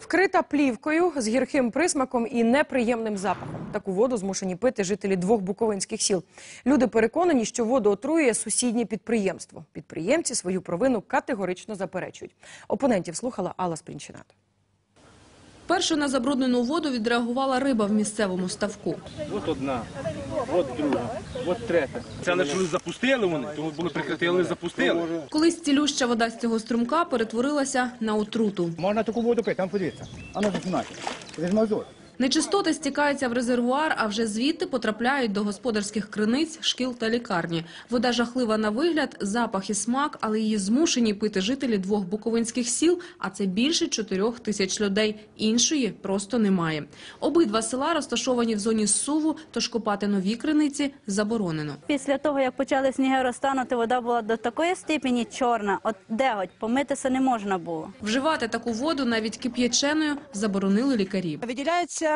Вкрита плівкою з гірким присмаком і неприємним запахом. Таку воду змушені пити жителі двох буковинських сіл. Люди переконані, що воду отруює сусіднє підприємство. Підприємці свою провину категорично заперечують. Опонентів слухала Алла Спрінчинат. Першою на забруднену воду відреагувала риба в місцевому ставку. От одна, от друга, от третя. Це не що запустили вони, тому були прикритили, запустили. Колись цілюща вода з цього струмка перетворилася на отруту. Можна таку воду пити, там подивіться. А ну заснімайте. Це ж мазут. Нечистоти стікаються в резервуар, а вже звідти потрапляють до господарських криниць, шкіл та лікарні. Вода жахлива на вигляд, запах і смак, але її змушені пити жителі двох буковинських сіл, а це більше чотирьох тисяч людей. Іншої просто немає. Обидва села розташовані в зоні суву, тож копати нові криниці заборонено. Після того, як почали сніги розтанути, вода була до такої степені чорна, от деготь, помитися не можна було. Вживати таку воду навіть кип'яченою заборонили лікарі. Виділяється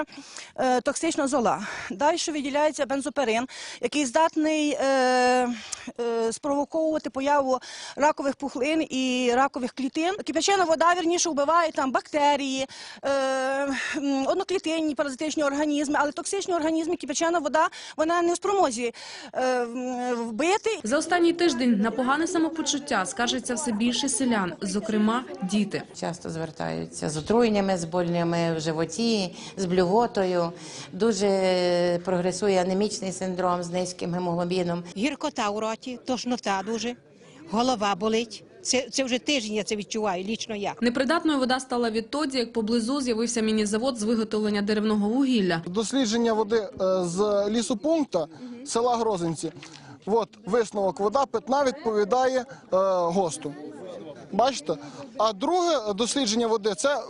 е, токсична зола. Далі виділяється бензоперин, який здатний е, е, спровоковувати появу ракових пухлин і ракових клітин. Кипячена вода вірніше вбиває там бактерії, одноклітинні паразитичні організми, але токсичні організми кипячена вода вона не в спромозі вбити. За останній тиждень на погане самопочуття скаржиться все більше селян, зокрема діти. Часто звертаються з отруєннями, з больнями в животі, з блювотою. Дуже прогресує анемічний синдром з низьким гемоглобіном. гіркота у роті, тошнота дуже, голова болить. Це, це вже тиждень, я це відчуваю, лічно я. Непридатною вода стала відтоді, як поблизу з'явився міні-завод з виготовлення деревного вугілля. дослідження води е, з лісопункту села Грозинці. От висновок вода питна відповідає е, ГОСТу. Бачите? А друге дослідження води це